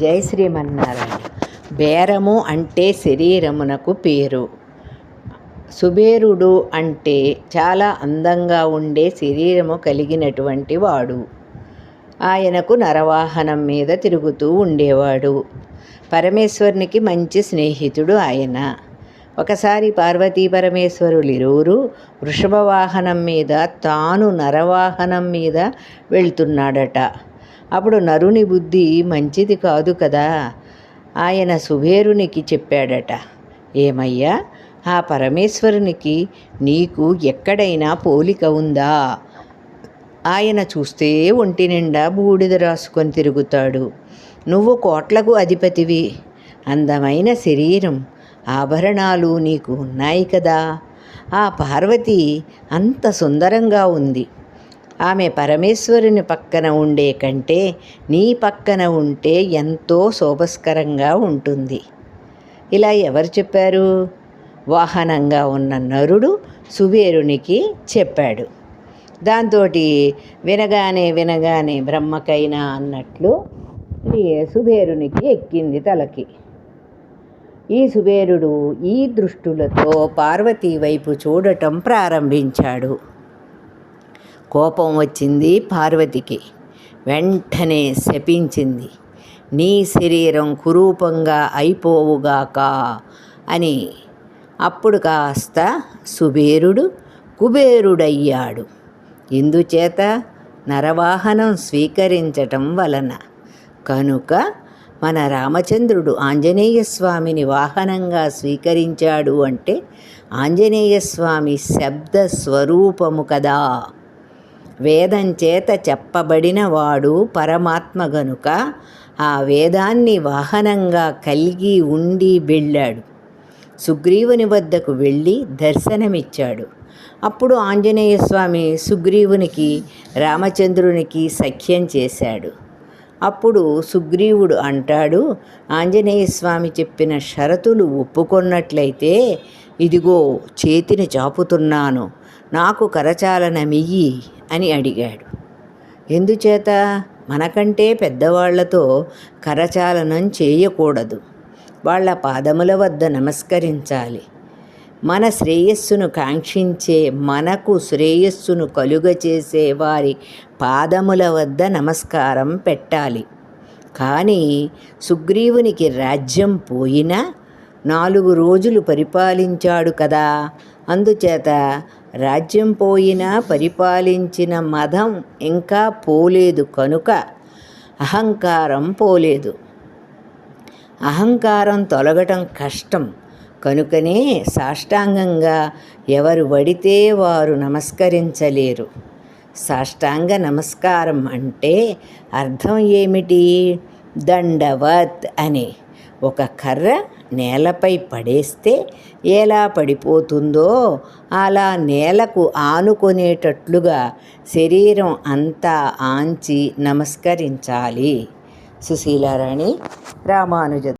జై శ్రీమన్నారాయణ. బేరము అంటే శరీరమునకు పేరు. సుబేరుడు అంటే చాలా అందంగా ఉండే శరీరము కలిగినటువంటి వాడు. ఆయనకు నరవాహనం మీద తిరుగుతూ ఉండేవాడు. పరమేశ్వరునికి మంచి స్నేహితుడు ఆయన. ఒకసారి పార్వతీ పరమేశ్వరులు ఇరువురు వృషభ వాహనం మీద తాను నరవాహనం మీద వెళ్తున్నాడట. అప్పుడు నరుని బుద్ధి మంచిది కాదు కదా. ఆయన సుభేరునికి చెప్పాడట. ఏమయ్యా ఆ పరమేశ్వరునికి నీకు ఎక్కడైనా పోలిక ఉందా? ఆయన చూస్తే ఒంటి నిండా బూడిద రాసుకొని తిరుగుతాడు. నువ్వు కోట్లకు అధిపతివి. అందమైన శరీరం ఆభరణాలు నీకు ఉన్నాయి కదా. ఆ పార్వతి అంత సుందరంగా ఉంది. ఆమె పరమేశ్వరుని పక్కన ఉండే కంటే నీ పక్కన ఉంటే ఎంతో శోభస్కరంగా ఉంటుంది. ఇలా ఎవరు చెప్పారు? వాహనంగా ఉన్న నరుడు సుబేరునికి చెప్పాడు. దాంతో వినగానే వినగానే బ్రహ్మకైనా అన్నట్లు సుబేరునికి ఎక్కింది తలకి. ఈ సుబేరుడు ఈ దృష్టులతో పార్వతీ వైపు చూడటం ప్రారంభించాడు. కోపం వచ్చింది పార్వతికి. వెంటనే శపించింది. నీ శరీరం కురూపంగా అయిపోవుగాక అని. అప్పుడు కాస్త సుబేరుడు కుబేరుడయ్యాడు. ఇందుచేత నరవాహనం స్వీకరించటం వలన. కనుక మన రామచంద్రుడు ఆంజనేయ స్వామిని వాహనంగా స్వీకరించాడు అంటే ఆంజనేయ స్వామి శబ్ద స్వరూపము కదా. వేదంచేత చెప్పబడిన వాడు పరమాత్మ గనుక ఆ వేదాన్ని వాహనంగా కలిగి ఉండి వెళ్ళాడు. సుగ్రీవుని వద్దకు వెళ్ళి దర్శనమిచ్చాడు. అప్పుడు ఆంజనేయ స్వామి సుగ్రీవునికి రామచంద్రునికి సఖ్యం చేశాడు. అప్పుడు సుగ్రీవుడు అంటాడు ఆంజనేయ స్వామి చెప్పిన షరతులు ఒప్పుకొన్నట్లయితే ఇదిగో చేతిని చాపుతున్నాను. నాకు కరచాలనమియ్యి అని అడిగాడు. ఎందుచేత? మనకంటే పెద్దవాళ్ళతో కరచాలనం చేయకూడదు. వాళ్ళ పాదముల వద్ద నమస్కరించాలి. మన శ్రేయస్సును కాంక్షించే మనకు శ్రేయస్సును కలుగచేసే వారి పాదముల వద్ద నమస్కారం పెట్టాలి. కానీ సుగ్రీవునికి రాజ్యం పోయినా నాలుగు రోజులు పరిపాలించాడు కదా. అందుచేత రాజ్యం పోయినా పరిపాలించిన మదం ఇంకా పోలేదు కనుక అహంకారం పోలేదు. అహంకారం తొలగటం కష్టం. కనుకనే సాష్టాంగంగా ఎవరు వడితే వారు నమస్కరించలేరు. సాష్టాంగ నమస్కారం అంటే అర్థం ఏమిటి? దండవత్ అని ఒక కర్ర నేలపై పడేస్తే ఎలా పడిపోతుందో అలా నేలకు ఆనుకునేటట్లుగా శరీరం అంతా ఆంచి నమస్కరించాలి. సుశీలారాణి రామానుజ